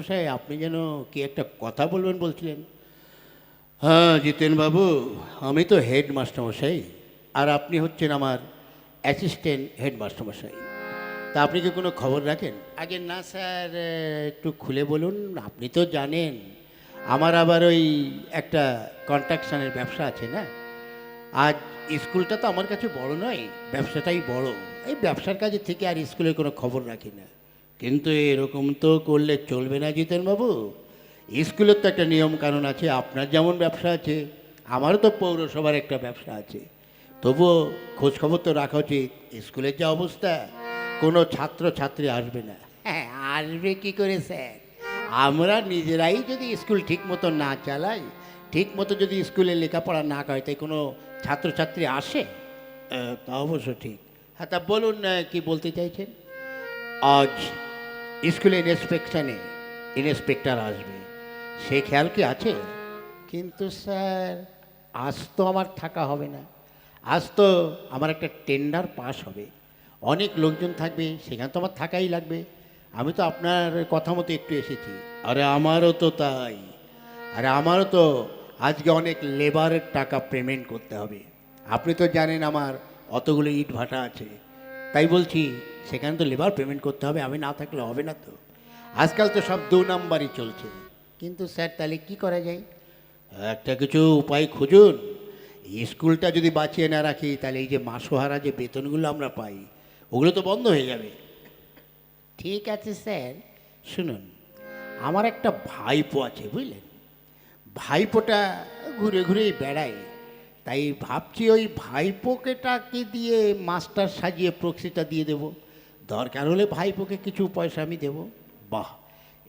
মাস্টারমশাই আপনি যেন কি একটা কথা বলবেন বলছিলেন? হ্যাঁ জিতেন বাবু আমি তো হেড মাস্টারমশাই আর আপনি হচ্ছেন আমার অ্যাসিস্ট্যান্ট হেড মাস্টারমশাই তা আপনি কি কোনো খবর রাখেন? আগে না স্যার একটু খুলে বলুন, আপনি তো জানেন, আমার আবার ওই একটা কন্ট্রাকশনের ব্যবসা আছে না? আজ স্কুলটা তো আমার কাছে বড় নয়, ব্যবসাটাই বড়। এই ব্যবসার কাজে থেকে আর স্কুলের কোনো খবর রাখি না। কিন্তু এরকম তো করলে চলবে না জিতেন বাবু স্কুলের তো একটা নিয়ম কানুন আছে আপনার যেমন ব্যবসা আছে আমারও তো পৌরসভার একটা ব্যবসা আছে। তবুও খোঁজখবর তো রাখা উচিত স্কুলের যা অবস্থা কোনো ছাত্র ছাত্রী আসবে না। হ্যাঁ আসবে কি করে স্যার? আমরা নিজেরাই যদি স্কুল ঠিক মতো না চালাই ঠিক মতো যদি স্কুলে লেখাপড়া না করে তাই কোনো ছাত্রছাত্রী আসে? তা অবশ্য ঠিক। হ্যাঁ তা বলুন কি বলতে চাইছেন? আজ স্কুলে ইন্সপেকশনে ইন্সপেক্টর আসবে। সে খেয়াল কি আছে? কিন্তু স্যার আজ তো আমার থাকা হবে না। আজ তো আমার একটা টেন্ডার পাস হবে। অনেক লোকজন থাকবে সেখানে তো আমার থাকাই লাগবে। আমি তো আপনার কথা মতো একটু এসেছি। আরে আমারও তো তাই। আরে আমারও তো আজকে অনেক লেবারের টাকা পেমেন্ট করতে হবে। আপনি তো জানেন আমার অতগুলো ইট ভাটা আছে। তাই বলছি, সেখানে তো লেবার পেমেন্ট করতে হবে, আমি না থাকলে হবে না তো। আজকাল তো সব দু নাম্বারই চলছে। কিন্তু স্যার, তাহলে কি করা যায়? একটা কিছু উপায় খুঁজুন। স্কুলটা যদি বাঁচিয়ে না রাখি, তাহলে এই যে মাসোহারা যে বেতনগুলো আমরা পাই, ওগুলো তো বন্ধ হয়ে যাবে। ঠিক আছে স্যার, শুনুন, আমার একটা ভাইপো আছে, বুঝলেন? ভাইপোটা ঘুরে ঘুরেই বেড়ায়। তাই ভাবছি ওই ভাইপোকেটাকে দিয়ে মাস্টার সাজিয়ে প্রক্সিটা দিয়ে দেব? দরকার হলে ভাইপোকে কিছু পয়সা আমি দেব। বাহ,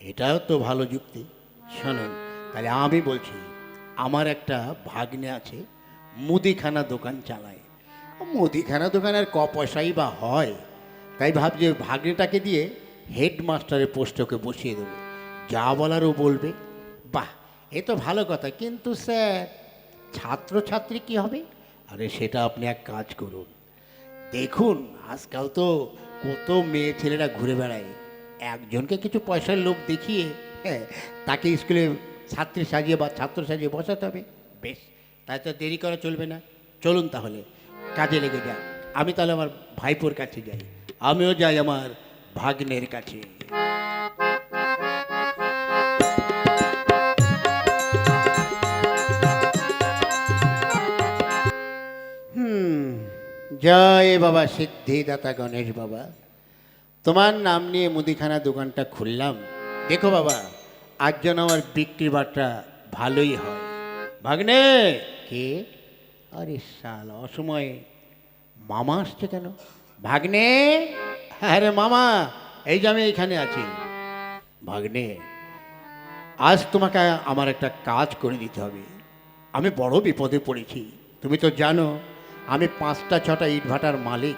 এটাও তো ভালো যুক্তি। শুনুন, তাহলে আমি বলছি, আমার একটা ভাগ্নে আছে, মুদিখানা দোকান চালায়। মুদিখানা দোকান আর ক পয়সাই বা হয়? তাই ভাবছি ওই ভাগ্নেটাকে দিয়ে হেডমাস্টারের পোস্টে ওকে বসিয়ে দেবো। যা বলার ও বলবে। বাহ, এ তো ভালো কথা। কিন্তু স্যার ছাত্রছাত্রী কি হবে? আরে সেটা আপনি এক কাজ করুন। দেখুন, আজকাল তো কত মেয়ে ছেলেরা ঘুরে বেড়ায়। একজনকে কিছু পয়সার লোভ দেখিয়ে হ্যাঁ তাকে স্কুলে ছাত্রী সাজিয়ে বা ছাত্র সাজিয়ে বসাতে হবে। বেশ, তাই তো দেরি করা চলবে না। চলুন তাহলে, কাজে লেগে যান আমি তাহলে আমার ভাইপোর কাছে যাই। আমিও যাই আমার ভাগ্নের কাছে। জয় বাবা সিদ্ধিদাতা গণেশ বাবা। তোমার নাম নিয়ে মুদিখানা দোকানটা খুললাম। দেখো বাবা, আজ যেন আমার বিক্রি বাট্টা ভালোই হয়। ভাগ্নে! কে? আরে সাল অসময়ে মামা আসছে কেন? ভাগ্নে! হ্যাঁ রে মামা, এই যে আমি এখানে আছি। ভাগ্নে, আজ তোমাকে আমার একটা কাজ করে দিতে হবে। আমি বড় বিপদে পড়েছি। তুমি তো জানো আমি পাঁচটা, ছটা ইটভাটার মালিক।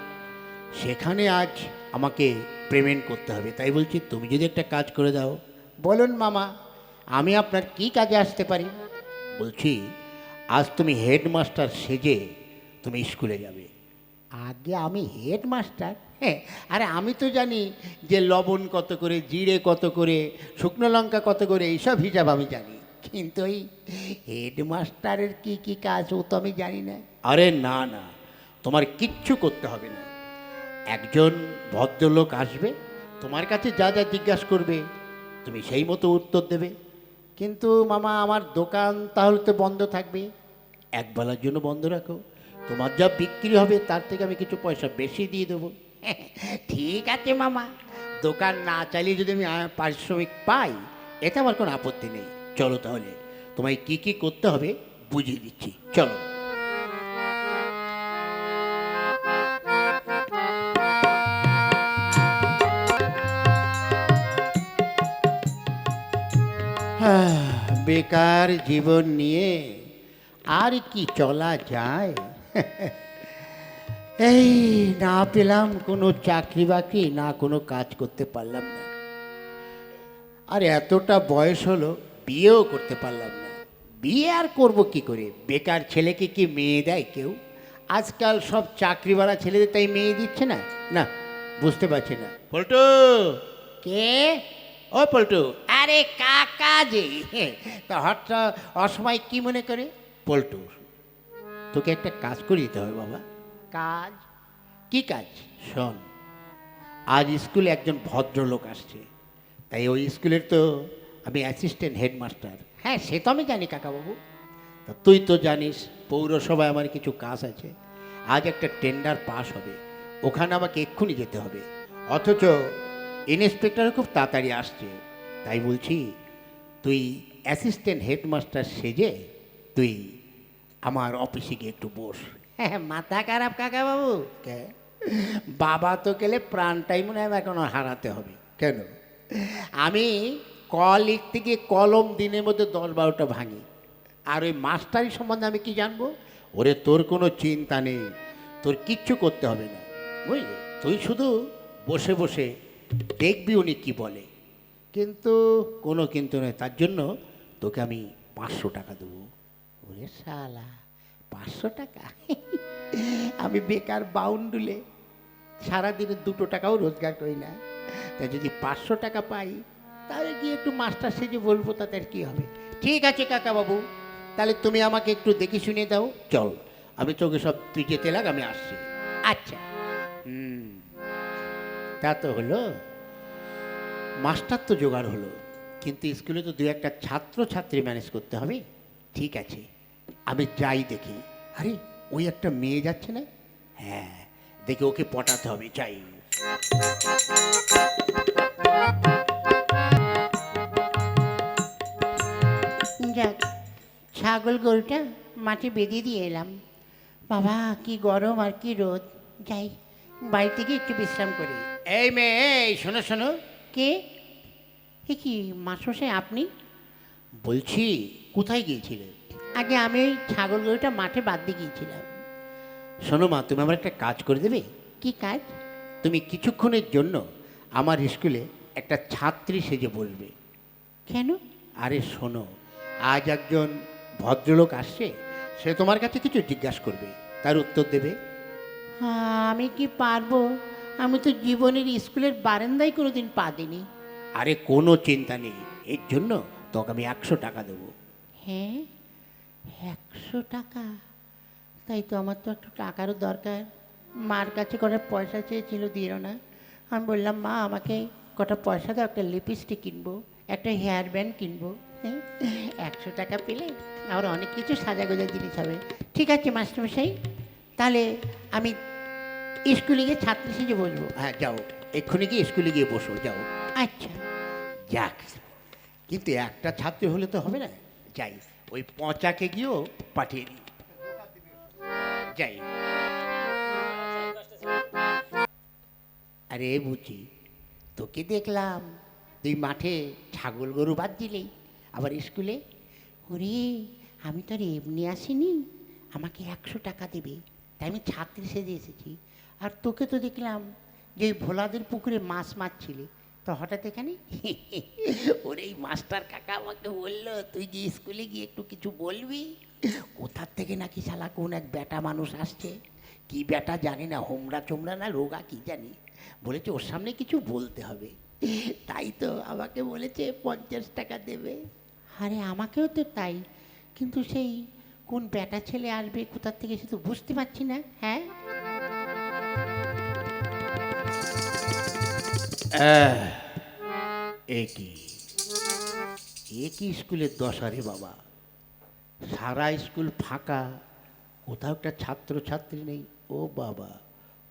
সেখানে আজ আমাকে পেমেন্ট করতে হবে। তাই বলছি, তুমি যদি একটা কাজ করে দাও। বলুন মামা, আমি আপনার কি কাজে আসতে পারি? বলছি, আজ তুমি হেডমাস্টার সেজে তুমি স্কুলে যাবে। আগে আমি হেডমাস্টার? হ্যাঁ আরে আমি তো জানি যে লবণ কত করে, জিরে কত করে, শুকনো লঙ্কা কত করে, এইসব হিসাব আমি জানি। কিন্তু ওই হেডমাস্টারের কি কি কাজ ও তো আমি জানি না। আরে না না তোমার কিচ্ছু করতে হবে না। একজন ভদ্রলোক আসবে তোমার কাছে যা যা জিজ্ঞাসা করবে তুমি সেই মতো উত্তর দেবে। কিন্তু মামা আমার দোকান তাহলে তো বন্ধ থাকবে। একবেলার জন্য বন্ধ রাখো। তোমার যা বিক্রি হবে তার থেকে আমি কিছু পয়সা বেশি দিয়ে দেবো। ঠিক আছে মামা। দোকান না চালিয়ে যদি আমি পারিশ্রমিক পাই এতে আমার কোনো আপত্তি নেই। চলো তাহলে তোমায় কি কি করতে হবে বুঝিয়ে দিচ্ছি চলো। হ্যাঁ, বেকার জীবন নিয়ে আর কি চলা যায়? এই না পেলাম কোনো চাকরি বাকরি না কোনো কাজ করতে পারলাম না। আর এতটা বয়স হলো বিয়েও করতে পারলাম না। বিয়ে আর করব কি করে? বেকার ছেলেকে কি মেয়ে দেয় কেউ? আজকাল সব চাকরিওয়ালা ছেলেদের তাই মেয়ে দিচ্ছে না? না বুঝতে পারছি না। পল্টু! কে? ও পল্টু! আরে কাকা যে। তা হঠাৎ অসময় কি মনে করে? পল্টু! তোকে একটা কাজ করে দিতে হবে বাবা। কাজ? কি কাজ? শোন আজ স্কুলে একজন ভদ্রলোক আসছে। তাই ওই স্কুলের তো আমি অ্যাসিস্ট্যান্ট হেডমাস্টার হ্যাঁ সে তো আমি জানি কাকাবাবু। তা তুই তো জানিস পৌরসভায় আমার কিছু কাজ আছে। আজ একটা টেন্ডার পাস হবে। ওখানে আমাকে এক্ষুনি যেতে হবে। অথচ ইন্সপেক্টর খুব তাড়াতাড়ি আসছে। তাই বলছি তুই অ্যাসিস্ট্যান্ট হেডমাস্টার সেজে তুই আমার অফিসে গিয়ে একটু বস। হ্যাঁ মাথা খারাপ কাকা বাবু বাবা তো গেলে প্রাণটাই মনে হয় এখনও হারাতে হবে। কেন? আমি ক লিখতে গিয়ে কলম দিনের মধ্যে দশ বারোটা ভাঙি। আর ওই মাস্টারি সম্বন্ধে আমি কি জানব? ওরে তোর কোনো চিন্তা নেই, তোর কিচ্ছু করতে হবে না। বুঝলি? তুই শুধু বসে বসে দেখবি উনি কি বলে। কিন্তু কোনো কিন্তু নয়, তার জন্য তোকে আমি পাঁচশো টাকা দেবো। ওরে শালা, পাঁচশো টাকা? আমি বেকার বাউন্ডুলে সারাদিনে দুটো টাকাও রোজগার করি না। তাই যদি পাঁচশো টাকা পাই তাহলে গিয়ে একটু মাস্টার সেজে বলব তাতে আর কী হবে। ঠিক আছে কাকা বাবু তাহলে তুমি আমাকে একটু দেখে শুনে দাও। চল আমি তোকে সব তুই যেতে লাগ আমি আসছি। আচ্ছা। হুম তা তো হলো। মাস্টার তো জোগাড় হলো কিন্তু স্কুলে তো দু একটা ছাত্র ছাত্রী ম্যানেজ করতে হবে। ঠিক আছে আমি যাই দেখি। আরে ওই একটা মেয়ে যাচ্ছে না? হ্যাঁ দেখি ওকে পটাতে হবে চাই ছাগল গরুটা মাঠে বেঁধে দিয়ে এলাম। বাবা কি গরম আর কি রোদ। যাই বাড়িতে গিয়ে একটু বিশ্রাম করি। এই মেয়ে এই শোনো শোনো। কে? এ কি মাসে আপনি? বলছি কোথায় গিয়েছিলে? আগে আমি ওই ছাগল গরুটা মাঠে বাদ দিয়ে গিয়েছিলাম। শোনো মা তুমি আমার একটা কাজ করে দেবে? কি কাজ? তুমি কিছুক্ষণের জন্য আমার স্কুলে একটা ছাত্রী সেজে বলবে কেন? আরে শোনো আজ একজন ভদ্রলোক আসছে সে তোমার কাছে কিছু জিজ্ঞাসা করবে। তার উত্তর দেবে হ্যাঁ, আমি কি পারব? আমি তো জীবনের স্কুলের বারান্দায় কোনোদিন পা দিইনি। আরে কোনো চিন্তা নেই এর জন্য তোকে আমি একশো টাকা দেবো। হ্যাঁ? একশো টাকা? তাই তো আমার তো একটু টাকারও দরকার। মার কাছে কটা পয়সা চেয়েছিল দিল না। আমি বললাম মা আমাকে কটা পয়সা দাও একটা লিপস্টিক কিনবো একটা হেয়ার ব্যান্ড কিনবো। একশো টাকা পেলে আবার অনেক কিছু সাজাগোজা জিনিস হবে। ঠিক আছে মাস্টারমশাই। তাহলে আমি স্কুলে গিয়ে ছাত্রী সেজে বলব হ্যাঁ যাও। এক্ষুনি গিয়ে স্কুলে গিয়ে বসো যাও। আচ্ছা। যাক কিন্তু একটা ছাত্রী হলে তো হবে না। যাই ওই পচাকে গিয়েও পাঠিয়ে দিই। যাই। আরে বুঝি তোকে দেখলাম। তুই মাঠে ছাগল গরু বাদ দিলেই আবার স্কুলে, ওরে, আমি তো আর এমনি আসিনি, আমাকে একশো টাকা দেবে। তাই আমি ছাত্রী সেজে এসেছি। আর তোকে তো দেখলাম যে ভোলাদের পুকুরে মাছ মারছিলে। তো হঠাৎ এখানে ওরে, এই মাস্টার কাকা আমাকে বলল, তুই যে স্কুলে গিয়ে একটু কিছু বলবি? কোথার থেকে নাকি শালা কোন এক বেটা মানুষ আসছে? কি বেটা জানি না, হোমরা চোমরা না, রোগা কি জানি? বলেছে, ওর সামনে কিছু বলতে হবে। তাই তো আমাকে বলেছে, পঞ্চাশ টাকা দেবে। আরে আমাকেও তো তাই। কিন্তু সেই কোন বেটা ছেলে আসবে কোথার থেকে সে তো বুঝতে পারছি না হ্যাঁ? আহ, এ কি? এ কি স্কুলের দশা রে বাবা? সারা স্কুল ফাঁকা কোথাও একটা ছাত্র ছাত্রী নেই। ও বাবা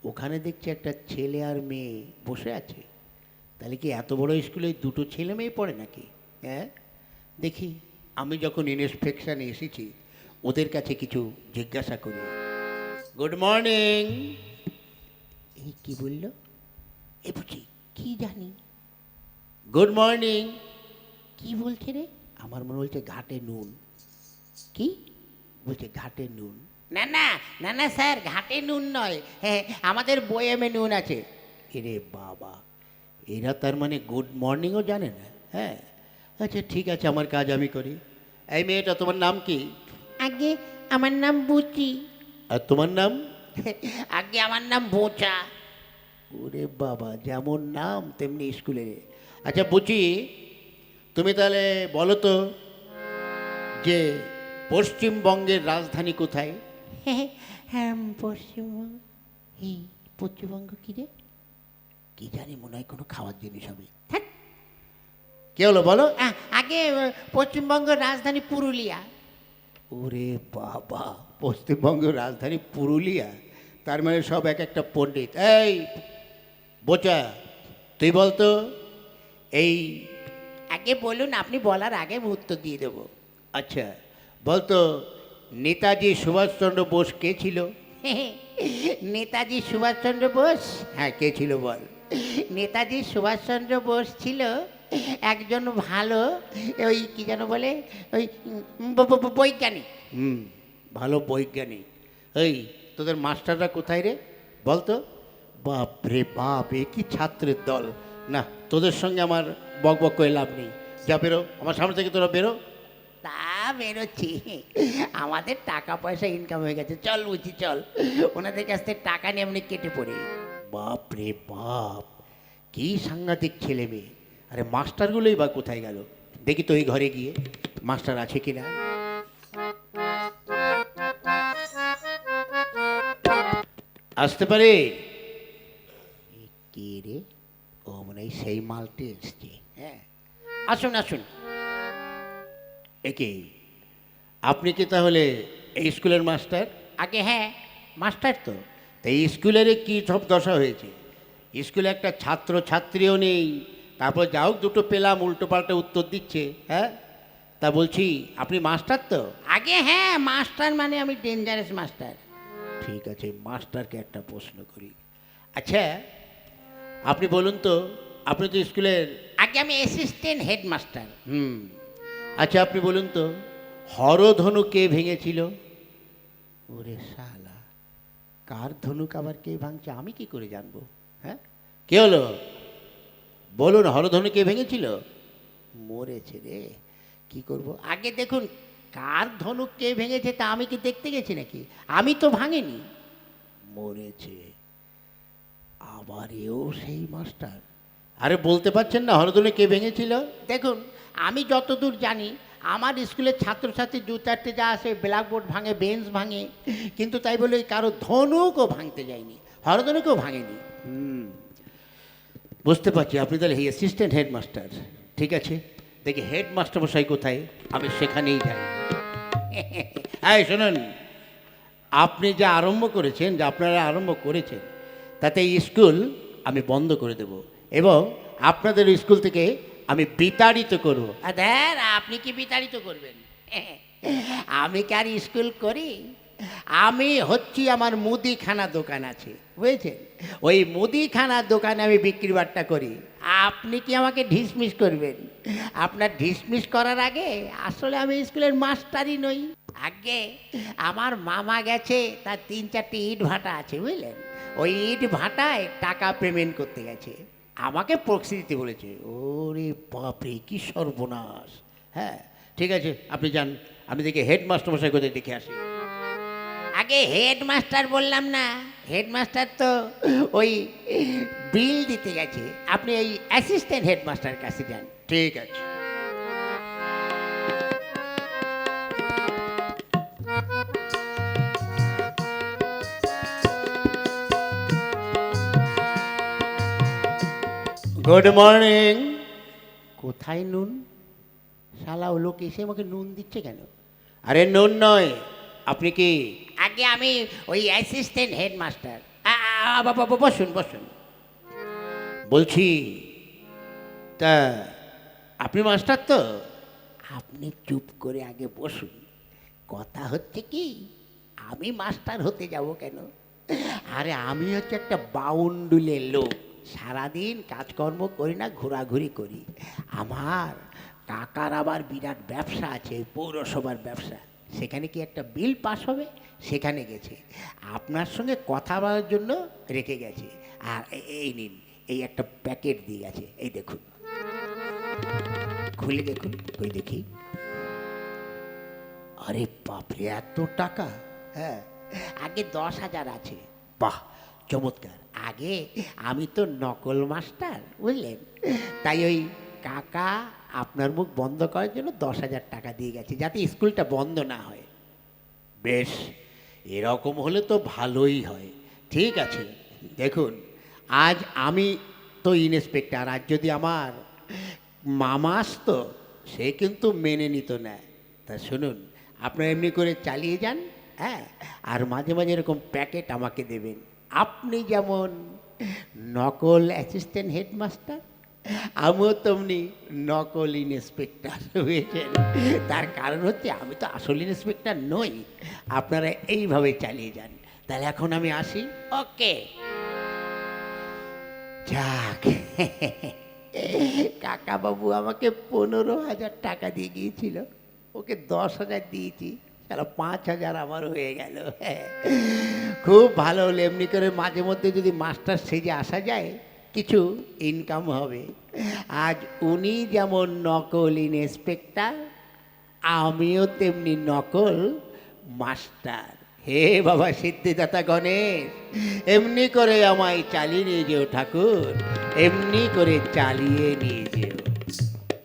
ওখানে দেখছি একটা ছেলে আর মেয়ে বসে আছে। তাহলে কি এত বড় স্কুলে দুটো ছেলে মেয়ে পড়ে নাকি হ্যাঁ? দেখি। আমি যখন ইনস্পেকশানে এসেছি ওদের কাছে কিছু জিজ্ঞাসা করি। গুড মর্নিং এই কি বলল? এ বুঝি কি জানি? গুড মর্নিং কি বলছে রে? আমার মনে হচ্ছে ঘাটে নুন। কি? বলছে ঘাটে নুন। না না না না স্যার ঘাটে নুন নয়। হ্যাঁ আমাদের বয়ামে নুন আছে। এরে বাবা এরা তার মানে গুড মর্নিংও জানে না হ্যাঁ? আচ্ছা ঠিক আছে আমার কাজ আমি করি। এই মেয়েটা তোমার নাম কি? আগে আমার নাম বুচি। আর তোমার নাম? আগে আমার নাম বোচা। ওরে বাবা যেমন নাম তেমনি স্কুলে। আচ্ছা বুচি তুমি তাহলে বলো তো যে পশ্চিমবঙ্গের রাজধানী কোথায়? হ্যাঁ পশ্চিমবঙ্গ। এই পশ্চিমবঙ্গ কী রে? কি জানি মনে হয় কোনো খাওয়ার জিনিস হবে। ধ্যাৎ, কে হলো বলো? আগে পশ্চিমবঙ্গের রাজধানী পুরুলিয়া। ওরে বাবা পশ্চিমবঙ্গের রাজধানী পুরুলিয়া? তার মানে সব এক একটা পণ্ডিত। এই বোচা তুই বলতো এই আগে বলুন আপনি বলার আগে উত্তর দিয়ে দেবো। আচ্ছা বলতো নেতাজি সুভাষচন্দ্র বোস কে ছিল? নেতাজি সুভাষচন্দ্র বোস? হ্যাঁ কে ছিল বল? নেতাজি সুভাষচন্দ্র বোস ছিল একজন ভালো ওই কি যেন বলে ওই বৈজ্ঞানিক। হুম ভালো বৈজ্ঞানিক। এই তোদের মাস্টাররা কোথায় রে? বলতো? বাপ রে বাপ এ কি ছাত্রের দল। না তোদের সঙ্গে আমার বক বক করে লাভ নেই। যা বেরো আমার সামনে থেকে তোরা বেরো। তা বেরোচ্ছি। আমাদের টাকা পয়সা ইনকাম হয়ে গেছে। চল বুঝি চল। ওনাদের কাছ থেকে টাকা নিয়ে এমনি কেটে পড়ি। বাপ রে বাপ কি সাংঘাতিক ছেলে মেয়ে আরে মাস্টারগুলোই বা কোথায় গেল? দেখি তো ওই ঘরে গিয়ে মাস্টার আছে কি না আসতে পারে? কে রে? ও মনে হয় সেই মালটি এসছে হ্যাঁ। আসুন আসুন। একে আপনি কি তাহলে এই স্কুলের মাস্টার? আগে হ্যাঁ মাস্টার তো। তা এই স্কুলের কি সব দশা হয়েছে? স্কুলে একটা ছাত্র ছাত্রীও নেই তারপর যা হোক দুটো পেলাম উল্টো পাল্টা উত্তর দিচ্ছে হ্যাঁ? তা বলছি আপনি মাস্টার তো? আগে হ্যাঁ মাস্টার মানে আমি ডেঞ্জারাস মাস্টার। ঠিক আছে মাস্টারকে একটা প্রশ্ন করি। আচ্ছা আপনি বলুন তো আপনি তো স্কুলের আগে আমি অ্যাসিস্ট্যান্ট হেডমাস্টার হুম আচ্ছা আপনি বলুন তো হরধনু কে ভেঙেছিল? ওরে শালা কার ধনুক আবার কে ভাঙছে? আমি কি করে জানব হ্যাঁ? কে হলো? বলুন হরধনু কে ভেঙেছিল? মরেছে রে কি করব? আগে দেখুন কার ধনুক কে ভেঙেছে তা আমি কি দেখতে গেছি নাকি? আমি তো ভাঙিনি। মরেছে। আবার এও সেই মাস্টার। আরে বলতে পারছেন না হরধনু কে ভেঙেছিল? দেখুন আমি যতদূর জানি আমার স্কুলের ছাত্রছাত্রী দু চারটে যা আসে ব্ল্যাকবোর্ড ভাঙে বেঞ্চ ভাঙে কিন্তু তাই বলে কারও ধনুকও ভাঙতে যায়নি হরধনুকেও ভাঙেনি। হুম। বুঝতে পারছি, আপনি তাহলে অ্যাসিস্ট্যান্ট হেডমাস্টার। ঠিক আছে? দেখি হেডমাস্টার মশাই কোথায়? আমি সেখানেই যাই। হ্যাঁ শুনুন। আপনি যা আরম্ভ করেছেন, যা আপনারা আরম্ভ করেছেন, তাতে স্কুল আমি বন্ধ করে দেব এবং আপনাদের স্কুল থেকে আমি বিতাড়িত করব। আপনি কি বিতাড়িত করবেন? আমি কি আর স্কুল করি? আমি হচ্ছি আমার মুদিখানা দোকান আছে বুঝেছেন ওই মুদিখানা দোকানে আমি বিক্রি বাট্টা করি। আপনি কি আমাকে ঢিসমিস করবেন? আপনার ঢিসমিস করার আগে আসলে আমি স্কুলের মাস্টারই নই। আগে আমার মামা গেছে, তার তিন চারটে ইট ভাটা আছে, বুঝলেন? ওই ইট ভাটায় টাকা পেমেন্ট করতে গেছে। আমাকে প্রক্সি দিতে বলেছে, ওরে বাপরে, কি সর্বনাশ! হ্যাঁ ঠিক আছে, আপনি যান। আমি দেখি হেডমাস্টার মশাই কোথায় দেখে আসি। আগে হেডমাস্টার বললাম না হেডমাস্টার তো ওই বিল দিতে গেছে। আপনি ওই অ্যাসিস্ট্যান্ট হেডমাস্টার কাছে যান। ঠিক আছে। গুড মর্নিং কোথায় নুন? শালা ও লোক এসে আমাকে নুন দিচ্ছে কেন? আরে নুন নয় আপনি কি আগে আমি ওই অ্যাসিস্ট্যান্ট হেডমাস্টার বসুন বসুন। বলছি তা আপনি মাস্টার তো? আপনি চুপ করে আগে বসুন। কথা হচ্ছে কি আমি মাস্টার হতে যাব কেন? আরে আমি হচ্ছে একটা বাউন্ডুলের লোক। সারাদিন কাজকর্ম করি না ঘোরাঘুরি করি। আমার কাকার আবার বিরাট ব্যবসা আছে পৌরসভার ব্যবসা। সেখানে কি একটা বিল পাস হবে? সেখানে গেছে। আপনার সঙ্গে কথা বলার জন্য রেখে গেছে। আর এই নিন, এই একটা প্যাকেট দিয়ে গেছে। এই দেখুন। খুলে দেখুন ওই দেখি। আরে বাপরে, এত টাকা? হ্যাঁ আগে দশ হাজার আছে। বাহ, চমৎকার। আগে আমি তো নকল মাস্টার, বুঝলেন? তাই ওই কাকা, আপনার মুখ বন্ধ করার জন্য দশ হাজার টাকা দিয়ে গেছে, যাতে স্কুলটা বন্ধ না হয়। বেশ, এরকম হলে তো ভালোই হয়। ঠিক আছে, দেখুন, আজ আমি তো ইন্সপেক্টর আজ যদি আমার মামা আসতো, সে কিন্তু মেনে নিত না। তা শুনুন, আপনারা এমনি করে চালিয়ে যান হ্যাঁ? আর মাঝে মাঝে এরকম প্যাকেট আমাকে দেবেন। আপনি যেমন নকল অ্যাসিস্ট্যান্ট হেডমাস্টার আমিও তেমনি নকল ইন্সপেক্টর বুঝেছেন তার কারণ হচ্ছে আমি তো আসল ইন্সপেক্টর নই। আপনারা এইভাবে চালিয়ে যান। তাহলে এখন আমি আসি। ওকে। যাক। কাকা বাবু আমাকে পনেরো হাজার টাকা দিয়ে গিয়েছিল। ওকে দশ হাজার দিয়েছি। তাহলে পাঁচ হাজার আমার হয়ে গেল। খুব ভালো হলো। এমনি করে মাঝে মধ্যে যদি মাস্টার সেজে আসা যায় কিছু ইনকাম হবে। আজ উনি যেমন নকল ইন্সপেক্টর আমিও তেমনি নকল মাস্টার হে বাবা সিদ্ধিদাতা গণেশ, এমনি করে আমায় চালিয়ে নিয়ে যেও ঠাকুর, এমনি করে চালিয়ে নিয়ে যেও।